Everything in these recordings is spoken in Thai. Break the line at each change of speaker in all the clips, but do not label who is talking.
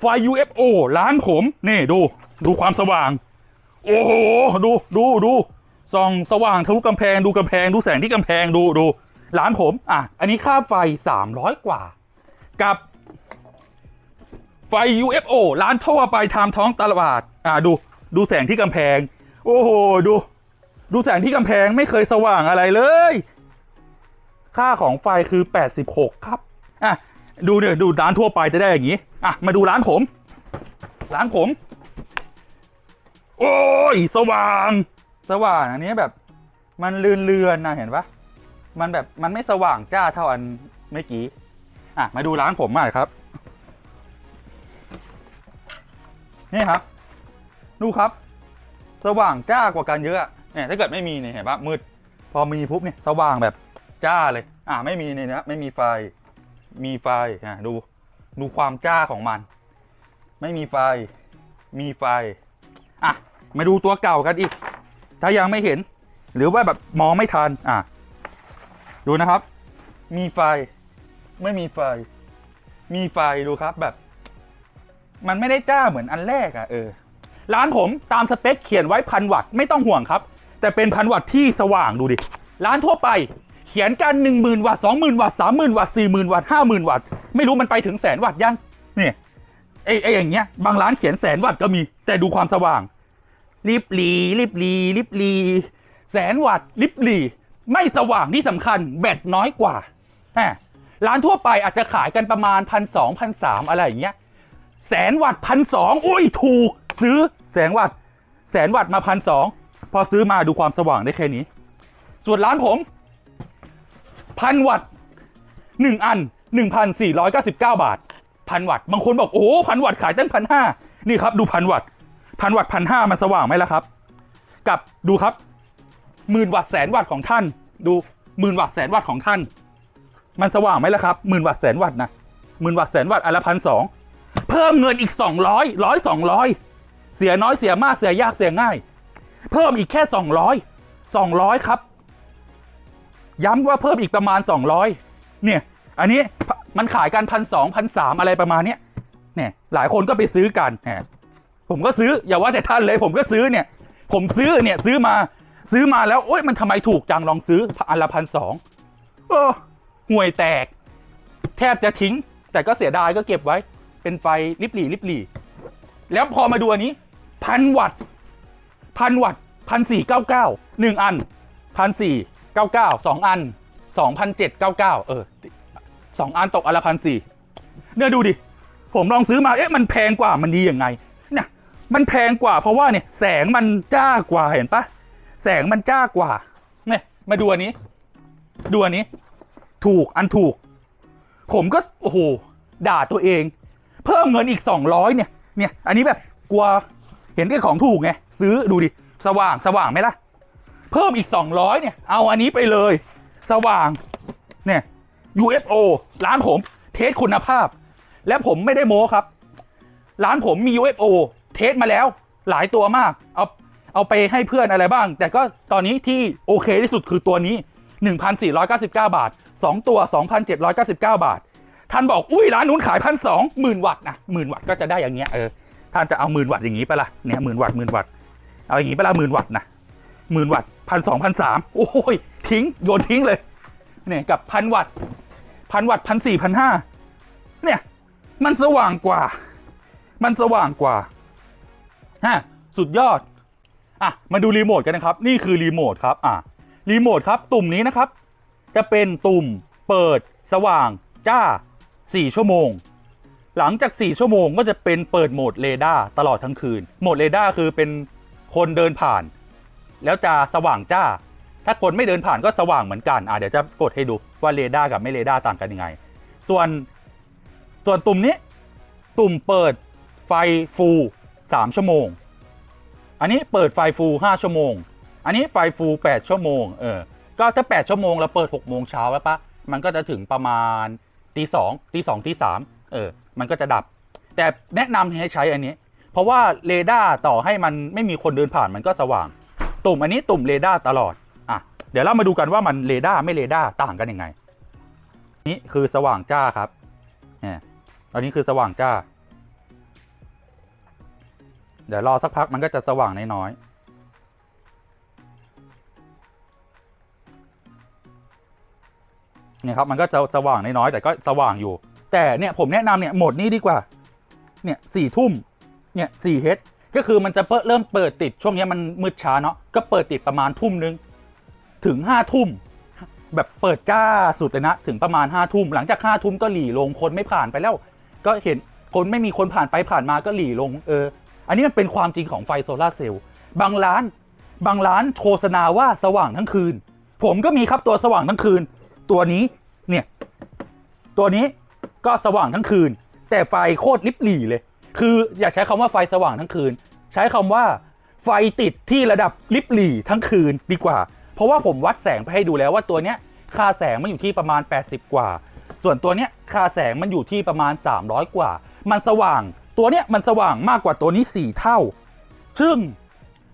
ไฟ UFO ร้านผมนี่ดูดูความสว่าง โอ้โห ดูดูดูส่องสว่างทะลุกำแพงดูกำแพงดูแสงที่กำแพงดูดูร้านผมอะอันนี้ค่าไฟ 300 กว่า กับ ไฟ UFO ร้านทั่วไปตามท้องตลาดอะดูดูแสงที่กำแพง โอ้โหดู ดูแสงที่กำแพงไม่เคยสว่างอะไรเลย ค่าของไฟคือ 86 ครับอะ ดูเนี่ยดูร้านทั่วไปจะได้อย่างนี้ อะ มาดูร้านผม ร้านผม โอ้ย สว่าง สว่างอันนี้แบบ มันเลือนเลือนๆนะเห็นปะมันแบบมันไม่สว่างจ้าเท่าอันเมื่อกี้ อะ มาดูร้านผมหน่อยครับ นี่ครับ ดูครับ สว่างจ้ากว่ากันเยอะเนี่ยถ้าเกิดไม่มีเนี่ยเห็นปะมืด พอมีปุ๊บเนี่ยสว่างแบบจ้าเลย อะไม่มีเนี่ยนะไม่มีไฟ มีไฟอะดูดูความจ้าของมัน ไม่มีไฟ มีไฟ อะ มาดูตัวเก่ากันอีก ถ้ายังไม่เห็น หรือว่าแบบมองไม่ทัน อะ ดูนะครับ มีไฟ ไม่มีไฟ มีไฟดูครับแบบ มันไม่ได้จ้าเหมือนอันแรกอะ่ะเออ ร้านผมตามสเปคเขียนไว้พันวัตต์ไม่ต้องห่วงครับ แต่เป็นพันวัตต์ที่สว่างดูดิ ร้านทั่วไป เขียนกัน 1 0,000 วัตต์20,000 วัตต์30,000 วัตต์40,000 วัตต์50,000 วัตต์ไม่รู้มันไปถึงแสนวัตต์ยังเนี่ยไอ้ไอ้อย่างเงี้ยบางร้านเขียนแสนวัตต์ก็มี แต่ดูความสว่าง ลิบลีลิบลีลิบลีแสนวัตต์ลิบลีไม่สว่างที่สำคัญแบตน้อยกว่าแหมร้านทั่วไปอาจจะขายกันประมาณพันสองพันสามอะไรอย่างเงี้ยแสนวัตต์พันสองอุ้ยถูก ซื้อแสนวัตต์แสนวัตต์มาพันสองพอซื้อมาดูความสว่างได้แค่นี้ ส่วนร้านผม พันวัตต์หนึ่งอันหนึ่งพันสี่ร้อยเก้าสิบเก้าบาทพันวัตต์บางคนบอกโอ้พันวัตต์ขายตั้งพันห้านี่ครับดูพันวัตต์พันวัตต์พันห้ามันสว่างไหมล่ะครับ กับดูครับหมื่นวัตต์แสนวัตต์ของท่าน ดูหมื่นวัตต์แสนวัตต์ของท่าน มันสว่างไหมล่ะครับหมื่นวัตต์แสนวัตต์นะหมื่นวัตต์แสนวัตต์อันละพันสองเพิ่มเงินอีก200ร้อยร้อยสองร้อยเสียน้อยเสียมากเสียยากเสียง่าย เพิ่มอีกแค่200 200ครับ ย้ำว่าเพิ่มอีกประมาณ 200 เนี่ย อันนี้มันขายกันพันสองพันสามอะไรประมาณเนี้ยเนี่ยหลายคนก็ไปซื้อกันแหมผมก็ซื้ออย่าว่าแต่ท่านเลย ผมก็ซื้อเนี่ย ผมซื้อเนี่ยซื้อมาซื้อมาแล้วโอ๊ยมันทำไมถูกจังลองซื้ออันละพันสองโอ้ห่วยแตก แทบจะทิ้ง แต่ก็เสียดายก็เก็บไว้ เป็นไฟลิบหลีลิบหลีแล้วพอมาดูอันนี้พันวัตต์พันวัตต์พันสี่เก้าเก้าหนึ่งอันพันสี่ เก้าเก้าสองอันสองพันเออสองอันตกอันละพันสี่เนี่ยดูดิ ผมลองซื้อมาเอ๊ะมันแพงกว่ามันดียังไงเนี่ยมันแพงกว่าเพราะว่าเนี่ยแสงมันจ้ากว่าเห็นปะแสงมันจ้ากว่าเนี่ยมาดูอันนี้ ดูอันนี้ ถูกอันถูก ผมก็โอ้โหด่าตัวเอง เพิ่มเงินอีก200เนี่ยเนี่ยอันนี้แบบกลัวเห็นแค่ของถูกไงซื้อดูดิสว่างสว่างไหมล่ะ เพิ่มอีก 200 เนี่ย เอาอันนี้ไปเลย สว่าง เนี่ย UFO ร้านผมเทสคุณภาพ และผมไม่ได้โม้ครับ ร้านผมมี UFO เทสมาแล้วหลายตัวมาก เอาเอาไปให้เพื่อนอะไรบ้าง แต่ก็ตอนนี้ที่โอเคที่สุดคือตัวนี้ 1,499 บาท 2 ตัว 2,799 บาท ท่านบอกอุ้ยร้านนู้นขายพันสองหมื่นวัตต์นะหมื่นวัตต์ก็จะได้อย่างเงี้ยเออท่านจะเอาหมื่นวัตต์อย่างงี้ไปละเนี่ยหมื่นวัตต์หมื่นวัตต์เอาอย่างงี้ไปละหมื่นวัตต์นะ หมื่นวัตต์พันสองพันสามโอ้ย ทิ้ง โยนทิ้งเลย เนี่ยกับพันวัตต์พันวัตต์พันสี่พันห้าเนี่ย มันสว่างกว่า มันสว่างกว่าฮะสุดยอด อะ มาดูรีโมทกันนะครับ นี่คือรีโมทครับ อะ รีโมทครับ ตุ่มนี้นะครับ จะเป็นตุ่มเปิด สว่าง จ้า 4 ชั่วโมง หลังจาก 4 ชั่วโมงก็จะเป็นเปิดโหมดเรดาร์ตลอดทั้งคืน โหมดเรดาร์คือเป็นคนเดินผ่าน แล้วจะสว่างจ้า ถ้าคนไม่เดินผ่านก็สว่างเหมือนกันอะเดี๋ยวจะกดให้ดูว่าเรดาร์กับไม่เรดาร์ต่างกันยังไง ส่วนส่วนตุ่มนี้ ตุ่มเปิดไฟฟูล3ชั่วโมง อันนี้เปิดไฟฟูล5ชั่วโมง อันนี้ไฟฟูล8ชั่วโมงเออก็ถ้า 8 ชั่วโมงเราเปิด 6 โมงเช้าแล้วปะมันก็จะถึงประมาณตีสองตีสองตีสามเออ มันก็จะดับ แต่แนะนำให้ใช้อันนี้ เพราะว่าเรดาร์ต่อให้มันไม่มีคนเดินผ่านมันก็สว่าง ตุ่มอันนี้ตุ่มเรดาร์ตลอดอะเดี๋ยวเรามาดูกันว่ามันเรดาร์ไม่เรดาร์ต่างกันยังไง นี่คือสว่างจ้าครับเนี่ยอันนี้คือสว่างจ้า เดี๋ยวรอสักพักมันก็จะสว่างน้อยๆเนี่ยครับมันก็จะสว่างน้อยๆแต่ก็สว่างอยู่ แต่เนี่ยผมแนะนำเนี่ยโหมดนี้ดีกว่า เนี่ยสี่ทุ่มเนี่ยสี่เฮด ก็คือมันจะเปิดเริ่มเปิดติดช่วงนี้มันมืดช้าเนาะก็เปิดติดประมาณทุ่มนึงถึงห้าทุ่มแบบเปิดจ้าสุดเลยนะถึงประมาณห้าทุ่มหลังจากห้าทุ่มก็หลีลงคนไม่ผ่านไปแล้ว ก็เห็นคนไม่มีคนผ่านไปผ่านมาก็หลีลงเออ อันนี้มันเป็นความจริงของไฟโซลาเซลล์บางร้าน บางร้านโฆษณาว่าสว่างทั้งคืน ผมก็มีครับตัวสว่างทั้งคืน ตัวนี้เนี่ยตัวนี้ก็สว่างทั้งคืน แต่ไฟโคตรลิบหลี่เลย คืออย่าใช้คำว่าไฟสว่างทั้งคืน ใช้คำว่าไฟติดที่ระดับลิบหลี่ทั้งคืนดีกว่า เพราะว่าผมวัดแสงไปให้ดูแล้วว่าตัวเนี้ยค่าแสงมันอยู่ที่ประมาณ 80 กว่า ส่วนตัวเนี้ยค่าแสงมันอยู่ที่ประมาณ 300 กว่า มันสว่าง ตัวเนี้ยมันสว่างมากกว่าตัวนี้ 4 เท่า ซึ่ง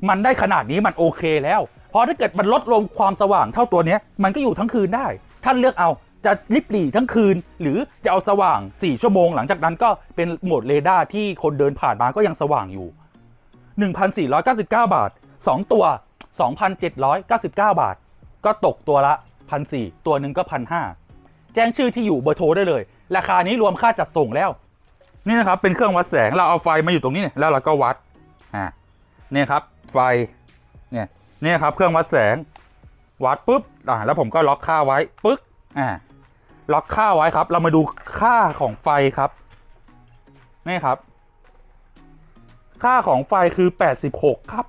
มันได้ขนาดนี้มันโอเคแล้ว เพราะถ้าเกิดมันลดลงความสว่างเท่าตัวเนี้ยมันก็อยู่ทั้งคืนได้ ท่านเลือกเอา จะลิบหลี่ทั้งคืน หรือจะเอาสว่าง 4 ชั่วโมง หลังจากนั้นก็เป็นโหมดเรดาร์ที่คนเดินผ่านมาก็ยังสว่างอยู่ 1,499 บาท 2 ตัว 2,799 บาท ก็ตกตัวละ 1,400 ตัวหนึ่งก็ 1,500 แจ้งชื่อที่อยู่เบอร์โทรได้เลย ราคานี้รวมค่าจัดส่งแล้ว นี่นะครับเป็นเครื่องวัดแสงเราเอาไฟมาอยู่ตรงนี้เนี่ยแล้วเราก็วัดอ่าเนี่ยครับไฟเนี่ยเนี่ยครับเครื่องวัดแสงวัดปุ๊บอ่าแล้วผมก็ล็อกค่าไว้ปึ๊กอ่า ล็อกค่าไว้ครับ เรามาดูค่าของไฟครับนี่ครับ ค่าของไฟคือ 86 ครับ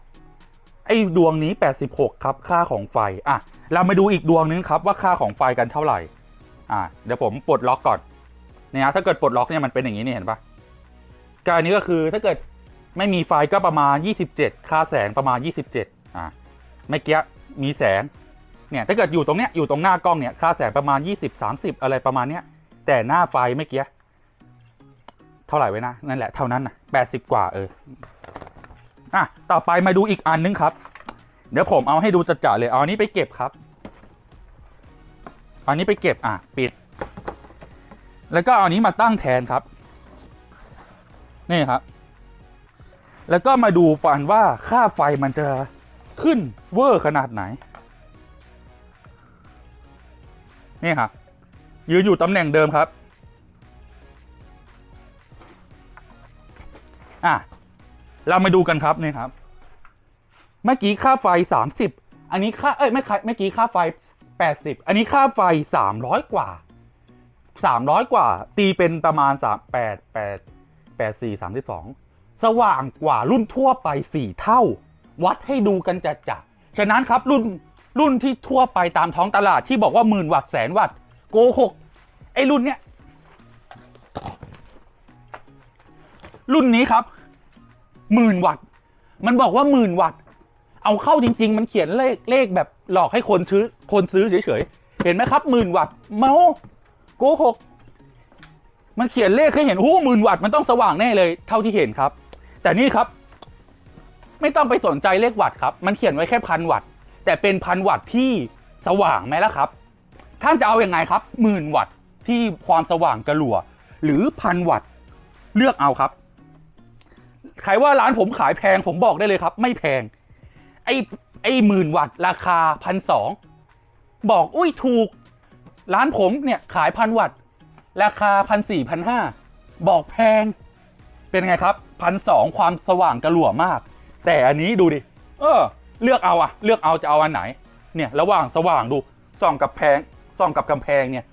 ไอ้ดวงนี้ 86 ครับ ค่าของไฟอะเรามาดูอีกดวงนึงครับว่าค่าของไฟกันเท่าไหร่อะเดี๋ยวผมปลดล็อกก่อนเนี่ยนะถ้าเกิดปลดล็อกเนี่ยมันเป็นอย่างนี้นี่เห็นปะการนี้ก็คือถ้าเกิดไม่มีไฟก็ประมาณ 27 ค่าแสงประมาณ 27อะไม่เกี้ยมีแสง เนี่ยถ้าเกิดอยู่ตรงเนี้ยอยู่ตรงหน้ากล้องเนี่ยค่าแสงประมาณ 20 30 อะไรประมาณเนี้ยแต่หน้าไฟไม่เกี้เท่าไหร่ไว้นะ นั่นแหละเท่านั้นนะ80 กว่าเอออะต่อไปมาดูอีกอันนึงครับ เดี๋ยวผมเอาให้ดูจัดๆเลยเอาอันนี้ไปเก็บครับอาอันนี้ไปเก็บอะปิด แล้วก็เอาอันนี้มาตั้งแทนครับนี่ครับ แล้วก็มาดูฟันว่าค่าไฟมันจะขึ้นเวอร์ขนาดไหน นี่ครับยืนอยู่ตำแหน่งเดิมครับอะเรามาดูกันครับนี่ครับ เมื่อกี้ค่าไฟ 30 อันนี้ค่าเอ้ยไม่ค่าเมื่อกี้ค่าไฟ 80 อันนี้ค่าไฟ 300 กว่า 300 กว่า ตีเป็นประมาณ 3 8 8 8 4 32 สว่างกว่ารุ่นทั่วไป 4 เท่า วัดให้ดูกันจะจะฉะนั้นครับรุ่น รุ่นที่ทั่วไปตามท้องตลาดที่บอกว่าหมื่นวัตต์แสนวัตต์โกหกไอ้รุ่นเนี้ยรุ่นนี้ครับหมื่นวัตต์มันบอกว่าหมื่นวัตต์เอาเข้าจริง ๆ มันเขียนเลขเลขแบบหลอกให้คนซื้อคนซื้อเฉยๆเห็นไหมครับหมื่นวัตต์เมาโกหกมันเขียนเลขให้เห็นโอ้หมื่นวัตต์มันต้องสว่างแน่เลยเท่าที่เห็นครับ แต่นี่ครับ ไม่ต้องไปสนใจเลขวัตต์ครับ มันเขียนไว้แค่พันวัตต์ แต่เป็นพันวัตต์ที่สว่างไหมล่ะครับ ท่านจะเอาอยัางไงครับหมื่นวัตต์ที่ความสว่างกระหลัว หรือพันวัตต์เลือกเอาครับใครว่าร้านผมขายแพงผมบอกได้เลยครับ ไม่แพง ไอ้ไอ้หมื่นวัตต์ราคาพันสองบอกอุ้ยถูก ร้านผมเนี่ยขายพันวัตต์ราคาพันสี่พันห้าบอกแพง เป็นไงครับพันสองความสว่างกระหลัวมาก แต่อันนี้ดูดิ เออ เลือกเอาอะเลือกเอาจะเอาอันไหน เนี่ยระหว่างสว่างดูส่องกับแพงส่องกับกำแพงเนี่ย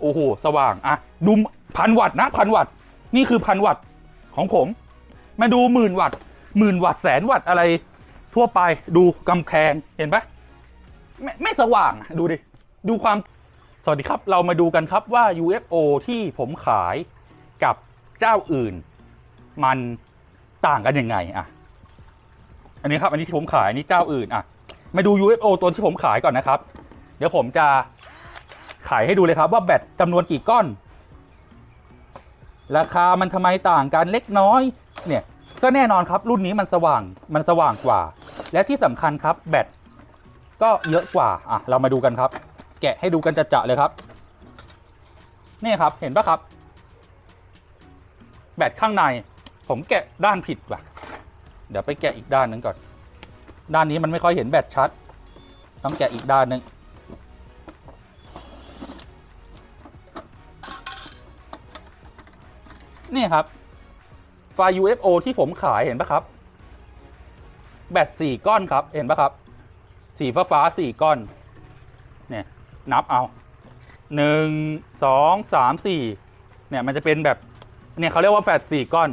โอ้โห สว่างอะดูพันวัตต์นะพันวัตต์นี่คือพันวัตต์ของผม มาดูหมื่นวัตต์หมื่นวัตต์แสนวัตต์อะไรทั่วไปดูกำแพงเห็นปะไม่ไม่สว่างดูดิ ดูความสวัสดีครับ เรามาดูกันครับว่า UFO ที่ผมขายกับเจ้าอื่น มันต่างกันยังไงอะ อันนี้ครับอันนี้ที่ผมขายนนี้เจ้าอื่นอะมาดู UFO ตัวที่ผมขายก่อนนะครับ เดี๋ยวผมจะขายให้ดูเลยครับว่าแบตจำนวนกี่ก้อน ราคามันทำไมต่างกันเล็กน้อย เนี่ยก็แน่นอนครับรุ่นนี้มันสว่างมันสว่างกว่า และที่สำคัญครับแบตก็เยอะกว่าอะเรามาดูกันครับ แกะให้ดูกันจะๆเลยครับนี่ครับเห็นปะครับ แบตข้างใน ผมแกะด้านผิดว่ะ เดี๋ยวไปแกะอีกด้านหนึ่งก่อน ด้านนี้มันไม่ค่อยเห็นแบตชัด ต้องแกะอีกด้านหนึ่งนี่ครับ ไฟ UFO ที่ผมขายเห็นปะครับ แบตสี่ก้อนครับ เห็นปะครับ สีฟ้าฟ้าสี่ก้อน เนี่ย นับเอาหนึ่งสองสามสี่เนี่ย มันจะเป็นแบบ เนี่ยเขาเรียกว่าแบตสี่ก้อน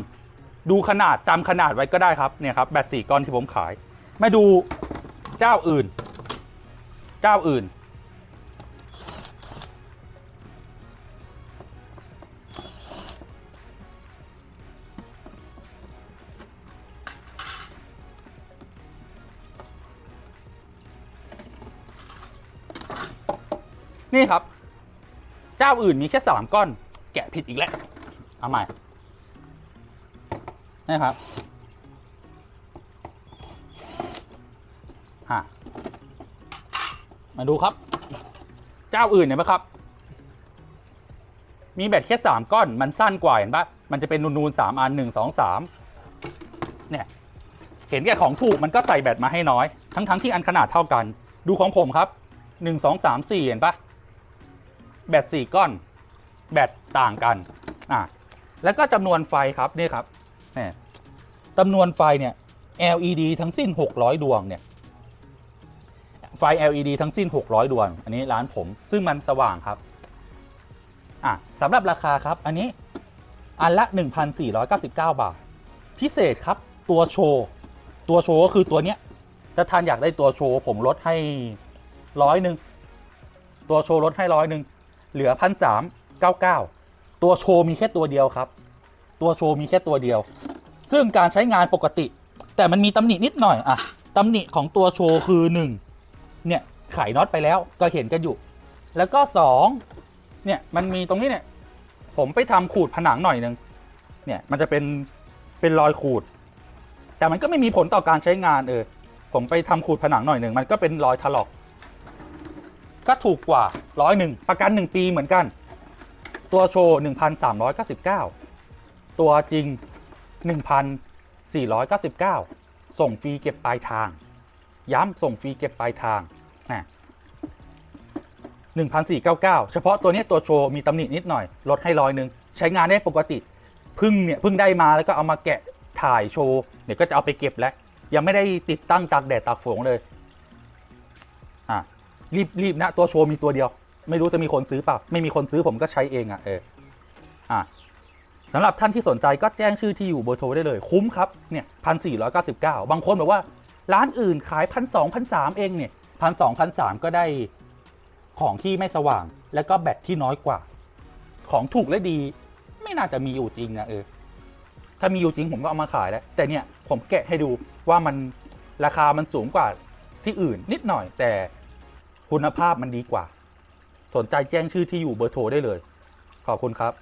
ดูขนาดจำขนาดไว้ก็ได้ครับเนี่ยครับแบตสี่ก้อนที่ผมขายมาดูเจ้าอื่น เจ้าอื่น นี่ครับ เจ้าอื่นมีแค่สามก้อน แกะผิดอีกแล้วเอาใหม่ นี่ครับฮะมาดูครับ เจ้าอื่นเห็นไหมครับ มีแบตแค่สามก้อน มันสั้นกว่าเห็นปะมันจะเป็นนูนๆสามอันหนึ่งสองสามเนี่ย เห็นแก่ของถูกมันก็ใส่แบตมาให้น้อย ทั้งๆที่อันขนาดเท่ากัน ดูของผมครับหนึ่งสองสามสี่เห็นปะแบตสี่ก้อน แบตต่างกันอะแล้วก็จำนวนไฟครับนี่ครับ จำนวนไฟเนี่ย LED ทั้งสิ้น 600 ดวงเนี่ย ไฟ LED ทั้งสิ้น 600 ดวง อันนี้ร้านผม ซึ่งมันสว่างครับ อะสำหรับราคาครับ อันนี้อันละ 1,499 บาท พิเศษครับตัวโชว์ ตัวโชว์ก็คือตัวเนี้ยถ้าท่านอยากได้ตัวโชว์ ผมลดให้ร้อยหนึ่งตัวโชว์ลดให้ร้อยหนึ่งเหลือพันสามเก้าเก้าตัวโชว์มีแค่ตัวเดียวครับ ตัวโชว์มีแค่ตัวเดียว ซึ่งการใช้งานปกติ แต่มันมีตำหนินิดหน่อยอะตำหนิของตัวโชว์คือ 1 เนี่ยไขน็อตไปแล้วก็เห็นกันอยู่ แล้วก็ 2 เนี่ยมันมีตรงนี้เนี่ย ผมไปทำขูดผนังหน่อยหนึงเนี่ยมันจะเป็นเป็นรอยขูด แต่มันก็ไม่มีผลต่อการใช้งานเออผมไปทำขูดผนังหน่อยหนึ่งมันก็เป็นรอยถลอกก็ถูกกว่าร้อยหนึ่งประกัน 1 ปีเหมือนกัน ตัวโชว์ 1,399 ตัวจริง 1,499 ส่งฟรีเก็บปลายทาง ย้ำส่งฟรีเก็บปลายทางนะ1,499 เฉพาะตัวนี้ตัวโชว์มีตำหนินิดหน่อย ลดให้ร้อยหนึ่งใช้งานได้ปกติพึ่งเนี่ยพึ่งได้มาแล้วก็เอามาแกะถ่ายโชว์เดี๋ยวก็จะเอาไปเก็บแล้ว ยังไม่ได้ติดตั้งตากแดดตากฝนเลยอะรีบรีบนะตัวโชว์มีตัวเดียว ไม่รู้จะมีคนซื้อเปล่า ไม่มีคนซื้อผมก็ใช้เองอะเอออะ สำหรับท่านที่สนใจก็แจ้งชื่อที่อยู่เบอร์โทรได้เลย คุ้มครับเนี่ยพันสี่ร้อยเก้าสิบเก้าบางคนบอกว่า ร้านอื่นขายพันสองพันสามเองเนี่ยพันสองพันสามก็ได้ของที่ไม่สว่าง แล้วก็แบตที่น้อยกว่า ของถูกและดี ไม่น่าจะมีอยู่จริงนะเออถ้ามีอยู่จริงผมก็เอามาขายแล้ว แต่เนี่ยผมแกะให้ดูว่ามันราคามันสูงกว่าที่อื่นนิดหน่อย แต่คุณภาพมันดีกว่า สนใจแจ้งชื่อที่อยู่เบอร์โทรได้เลย ขอบคุณครับ